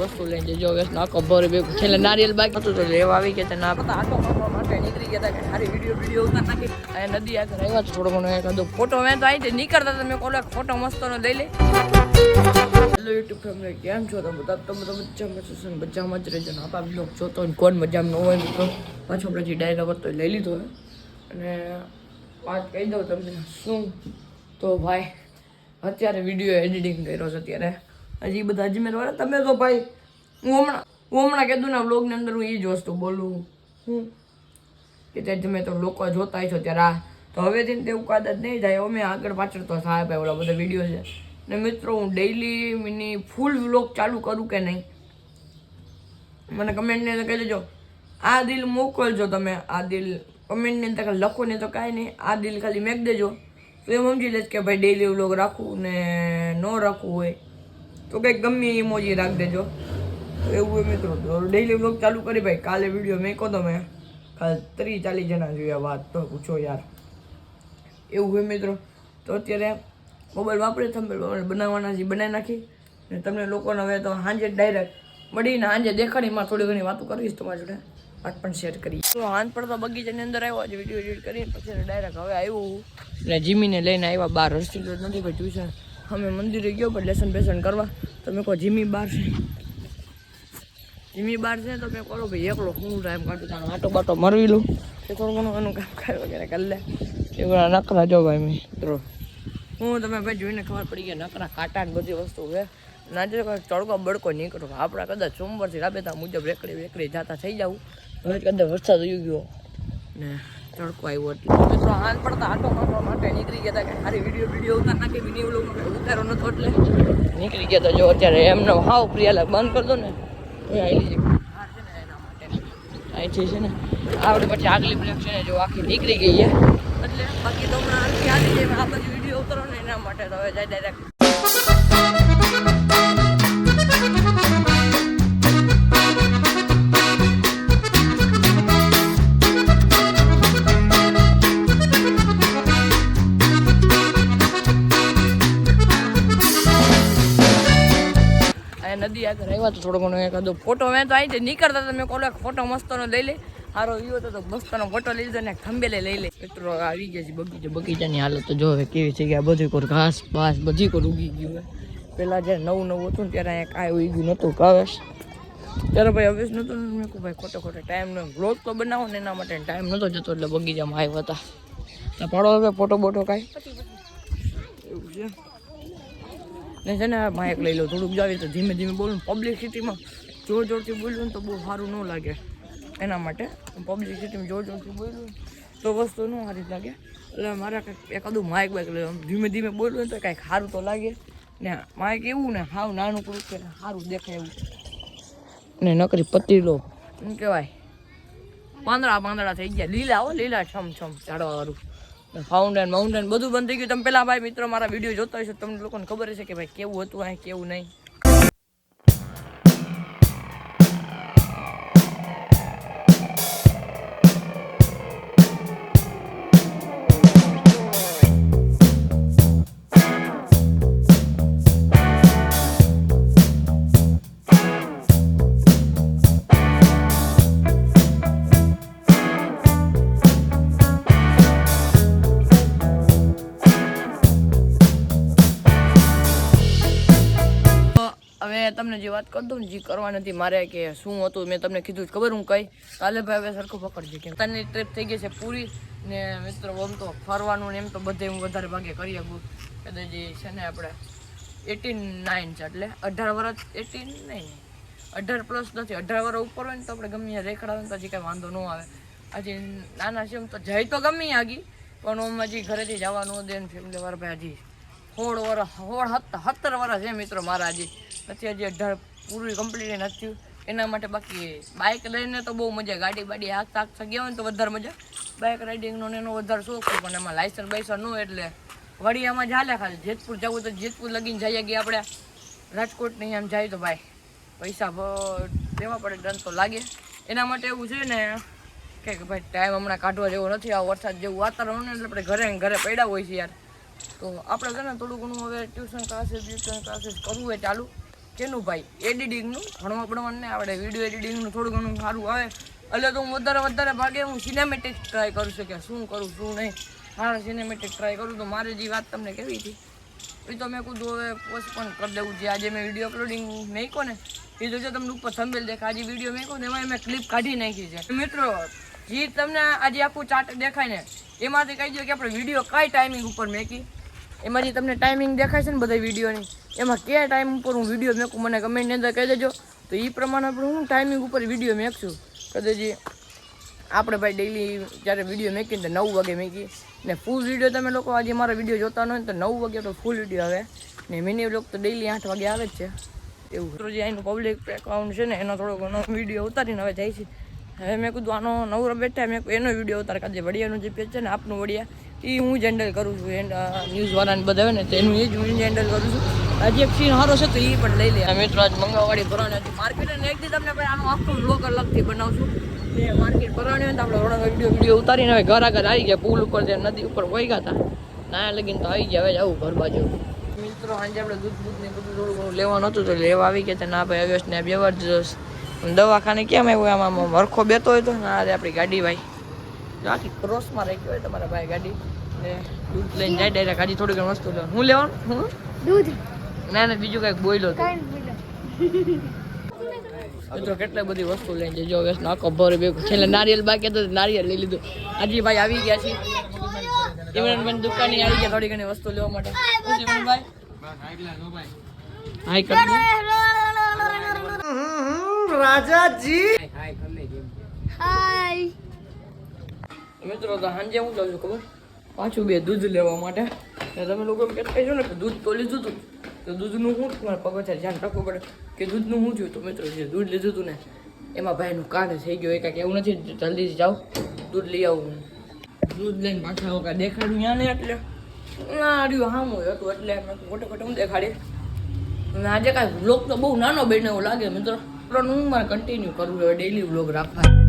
વસ્તુ લઈને જજો. હવે નાખો ભરી બે છેલ્લે નારિયેલ બાકી હતું તો લેવા આવી ગયા ના આટો મારવા માટે નીકળી ગયા કે સારી વીડિયો વીડિયો ઉતાર નાખી. અને નદી આગળ આવ્યા તો થોડો ઘણો એકાદો ફોટો. મેં તો અહીંથી નીકળતા તમે કોલે ફોટો મસ્તનો લઈ લે. હેલો યુટ્યુબ ફેમિલી કેમ છો તમે? બધા તમે તો મજામાં છો ને? મજામાં જ રહેજો ને? આપણા બ્લોગ જોતો હોય ને કોણ મજામાં ન હોય તો. પાછો આપણે જે ડાયરા વર્તો લઈ લીધો હોય અને વાત કહી દઉં તમને શું? તો ભાઈ અત્યારે વીડિયો એડિટિંગ કર્યો છે અત્યારે. હજી બધા વાળા તમે તો ભાઈ, હું હમણાં હું હમણાં કીધું ને બ્લોગની અંદર હું એ જ વસ્તુ બોલું. હું કે તે તમે તો લોકો જોતા છો ત્યારે આ તો હવેથી તેવું કાદ જ નહીં થાય. અમે આગળ પાછળ તો સાહેબ ઓલા બધા વીડિયો છે. ને મિત્રો, હું ડેઈલી મિની ફૂલ વ્લોગ ચાલુ કરું કે નહીં? મને કમેન્ટની અંદર કહી દેજો. આ દિલ મોકલજો તમે, આ દિલ. કમેન્ટની અંદર લખો ને તો કાંઈ નહીં. આ દિલ ખાલી મેક દેજો. તો એ સમજી લેજ કે ભાઈ ડેઈલી વ્લોગ રાખવું ને ન રાખવું હોય. તો કંઈક ગમે ઇમોજી રાખ દેજો. તો એવું એ મિત્રો. તો ડેઈલી વ્લોગ ચાલુ કરી ભાઈ. કાલે વીડિયો મેકો તો મેં. કાલે ત્રીસ ચાલીસ જણા જોયા વાત. તો પૂછો યાર. એવું હોય મિત્રો. તો અત્યારે મોબાઈલ વાપરે થંબેલ બનાવવાના છે, બનાવી નાખી. ને તમને લોકોને હવે તો સાંજે ડાયરેક્ટ મળીને સાંજે દેખાડીમાં થોડી ઘણી વાતો કરીશ તમારી જોડે. વાત પણ શેર કરી તો હાંજ પડતો બગીચાની અંદર આવ્યો, આજે વીડિયો એડિટ કરીને પછી ડાયરેક્ટ હવે આવ્યો ને જીમીને લઈને આવ્યા બાર હર્ષિલ નથી, ભાઈ ટ્યુશન અમે મંદિરે ગયો પણ લેસન બેસન કરવા. તમે કહો, જીમી બાર છે. જીમી બાર છે તો મેં કહો, ભાઈ, એકલો હું ટાઈમ કાઢું, તારો આટો બાટો મરવી લઉં. કે થોડું ઘણું એનું કામ કાઢ વગેરે કરી લે. એવા નકરા જો ભાઈ મેં, મિત્રો. હું તમે ભાઈ જોઈને ખબર પડી ગયા નકરા કાંટા ને બધી વસ્તુ છે. નાજે તડકો બડકો નીકળો. આપણા કદાચ સોમવારથી રાબેતા મુજબ રેકડી વેકડી જાતા થઈ જવું હવે કદાચ વરસાદ આવી ગયો ને તડકો આવ્યો એટલે. મિત્રો હાલ પડતા આટો મારવા માટે નીકળી ગયા હતા કે સારી વીડિયો વીડિયો ઉતાર નાખી મિની લોકો ઉતારો નતો એટલે. નીકળી ગયા તો જો અત્યારે એમનો હાવ પ્રિયાલા બંધ કરી દો ને. એ આવેલી છે છે ને. આવડે પછી આગલી બ્રેક છે ને જો આખી નીકળી ગઈ છે. એટલે બાકી તો હમણાં આવી જાય આ બધી વીડિયો ઉતારો ને એના માટે તો હવે જાય ડાયરેક્ટ નદી આગળ આવ્યા તો થોડો ઘણો એકાદો ફોટો મેં તો અહીંથી નીકળતા તમે કોલો ફોટો મસ્તનો લઈ લે. સારો વ્યૂ હતો તો મસ્તનો ફોટો લઈ લીધો ને ખંભેલે લઈ લે. મિત્રો આવી ગયા છે બગીચો. બગીચાની હાલત તો જો કેવી છે કે આ બધી કોર ઘાસ બાસ બધી કોર ઉગી ગયું પહેલાં જ્યારે નવું નવું હતું ને ત્યારે અહીંયા કાંઈ ઉગી નહોતું કાવેશ ત્યારે ભાઈ હવે નહોતું મેં કહું ભાઈ, ખોટો ખોટો ટાઈમ નો બ્લોગ તો બનાવો ને એના માટે ટાઈમ નહોતો જતો એટલે બગીચામાં આવ્યા હતા. પાડો હવે ફોટો બોટો કાંઈ. એવું છે. ને છે ને માઇક લઈ લો થોડુંક જાવી તો ધીમે ધીમે બોલું. પબ્લિસિટીમાં જોર જોરથી બોલ્યું તો બહુ સારું ન લાગે. એના માટે પબ્લિસિટીમાં જોર જોરથી બોલ્યું તો વસ્તુ ન સારી લાગે. એટલે મારે કંઈક એકાદું માઇક બાઇક લઈ ધીમે ધીમે બોલવું તો કાંઈક સારું તો લાગે. ને માઇક એવું ને હાવ નાનું પડું કે સારું દેખાય એવું. ને નકરી પતી લો શું કહેવાય? પાંદડા પાંદડા થઈ ગયા. લીલા હો, લીલા છમ છમ ઝાડવાવાળું ફાઉન્ટેન માઉન્ટેન બધું બંધ થઈ ગયું. તમે પેલા ભાઈ મિત્રો મારા વીડિયો જોતા હશો તમને લોકોને ખબર હશે કે ભાઈ કેવું હતું અહીં કેવું નહીં. તમને જે વાત કરી ને જે કરવા નથી. મારે કે શું હતું મેં તમને કીધું ખબર હું કઈ? કાલે ભાઈ હવે સરખું પકડજે કે તને ટ્રીપ થઈ ગઈ છે પૂરી ને મિત્રો આમ તો ફરવાનું ને એમ તો બધે હું વધારે ભાગે કરી શકું. કદાચ જે છે ને આપણે એટીન નાઇન છે એટલે અઢાર વર્ષ એટીન નહીં અઢાર પ્લસ નથી, અઢાર વર્ષ ઉપર હોય ને તો આપણે ગમે રેખડા હોય તો હજી કાંઈ વાંધો ન આવે. હજી નાના છે એમ તો જઈ તો ગમે આગી, પણ હું હજી ઘરેથી જવાનું દે ને ફેમિલી વાળા ભાઈ હજી સોળ વર્ષ સોળ સત્તર વર્ષ છે મિત્રો મારા હજી નથી હજી અઢાર પૂરું કમ્પ્લીટ નથી એના માટે બાકી બાઇક લઈને તો બહુ મજા, ગાડી બાડી હાથ હાથ ગયા હોય ને તો વધારે મજા. બાઇક રાઇડિંગનો એનો વધારે શોખ પણ એમાં લાયસન્સ બાઇસન્સ ન એટલે વળી આમાં ચાલે ખાલી. જેતપુર જવું તો જેતપુર લગીને જઈએ ગયા આપણે રાજકોટ ને આમ જાય તો ભાઈ, પૈસા દેવા પડે દંડ તો લાગે. એના માટે એવું છે ને, કે ભાઈ ટાઈમ હમણાં કાઢવા જેવો નથી, આ વરસાદ જેવું વાતાવરણ એટલે આપણે ઘરે ઘરે પડ્યા હોય છે યાર. તો આપણે છે ને થોડું ઘણું હવે ટ્યુશન ક્લાસીસ ટ્યુશન ક્લાસીસ કરવું હોય ચાલુ. કેનું ભાઈ? એડિટિંગનું ભણવા ભણવાનું નહીં આપણે વીડિયો એડિટિંગનું થોડું ઘણું સારું આવે. એટલે તો હું વધારે વધારે ભાગે હું સિનેમેટિક ટ્રાય કરું છું કે શું કરું, શું નહીં. મારા સિનેમેટિક ટ્રાય કરું તો મારે જે વાત તમને કેવી હતી, એ તો મેં કીધું હવે પોસ્ટપોન કરી દેવું છે. આજે મેં વીડિયો અપલોડિંગ મેક્યો ને, એ તો જો તમને ઉપર થંબેલ દેખાય, આજે વીડિયો મેક્યો ને એમાં મેં ક્લિપ કાઢી નાખી છે. મિત્રો, જે તમને આજે આખું ચાર્ટ દેખાય ને એમાંથી કહી દો કે આપણે વીડિયો કઈ ટાઈમિંગ ઉપર મેકી. એમાંથી તમને ટાઈમિંગ દેખાય છે ને બધા વિડીયોની એમાં કયા ટાઈમ ઉપર હું વીડિયો મેકું મને કમેન્ટની અંદર કહી દેજો. તો એ પ્રમાણે આપણે હું ટાઈમિંગ ઉપર વીડિયો મેકશું. કદાચ આપણે ભાઈ ડેઈલી જ્યારે વીડિયો મેકીએ તો નવ વાગે મેકીએ. ને ફૂલ વીડિયો તમે લોકો આજે મારા વીડિયો જોતા હોય તો નવ વાગે તો ફૂલ વીડિયો આવે. ને મિની વ્લોગ તો ડેઈલી આઠ વાગે આવે જ છે. એવું. જે અહીંનું પબ્લિક એકાઉન્ટ છે ને, એનો થોડો ઘણો વીડિયો ઉતારીને હવે જાય છે. હવે મેં કીધું આનો નવરો બેઠા મેં એનો વીડિયો ઉતાર કાજે વડિયાનું જે પેજ છે ને, આપનું વડિયા એ હું જ હેન્ડલ કરું છું. એન્ડ ન્યૂઝવાળાને બધા હોય ને, તો એનું એ જ હું હેન્ડલ કરું છું. હજી એક સીન સારો છે તો એ પણ લઈ લે. મિત્રો આજ મંગાવાડી ભરાણી હતી. માર્કેટ અને એક દી તમને ભાઈ આનો આખો બ્લોગ અલગથી બનાવશું. માર્કેટ ભરાણી હોય તો આપણે થોડા વીડિયો વીડિયો ઉતારીને હવે ઘર આગળ આવી ગયા, પુલ ઉપર જે નદી ઉપર વહી ગયા હતા. ના લગીને તો આવી ગયા, હવે જવું ઘર બાજુ. મિત્રો આજે આપણે દૂધ દૂધ ને બધું થોડું લેવાનું હતું, તો લેવા આવી ગયા ના ભાઈ અવેશ ને જબરજસ્ત દવાખાને કેમ આવ્યું આમાં આમ વરખો બેતો હોય તો? ના આજે આપણી ગાડી ભાઈ. જો આખી ક્રોસમાં રાખી હોય તમારા ભાઈ ગાડી. ને દૂધ લઈને જાય ડાયરેક્ટ ગાડી થોડી ઘણી વસ્તુ લેવાનું. હું લેવાનું? હું? દૂધ. ના ના બીજું કાંઈક બોલ્યો તો. કેટલી બધી વસ્તુ લઈને જજો. હવે નાકો ભરે બે છેલ્લે નારિયેલ બાકી હતું તો નારિયેલ લઈ લીધું. હાજી ભાઈ આવી ગયા છે ઇમરાનભાઈ દુકાને આવી ગયા થોડી ઘણી વસ્તુ લેવા માટે. ઇમરાનભાઈ હાય કરી દો. હાય. મિત્રો તો સાંજે હું જાઉં છું ખબર? પાછું બે દૂધ લેવા માટે. તમે લોકો એમ કહેતા છો ને કે દૂધ તો લીધું હતું તો દૂધનું શું? મારા પગ છે ધ્યાન રાખવું પડે. કે દૂધનું શું થયું? તો મિત્રો જે દૂધ લીધું હતું ને એમાં ભાઈનું કાઢ થઈ ગયું. એ કાંઈક એવું નથી. જલ્દી જાઓ. દૂધ લઈ આવું દૂધ લઈને પાછા આવું કાંઈ દેખાડ્યું ત્યાં નહીં એટલે. ના રહ્યું હોય હતું એટલે મેં ખોટે ખોટે હું દેખાડી. આજે કાંઈ બ્લોક તો બહુ નાનો બેને એવું લાગે મિત્રો. પણ હું મારે કન્ટિન્યુ કરવું હવે ડેઈલી વ્લોગ રાખવા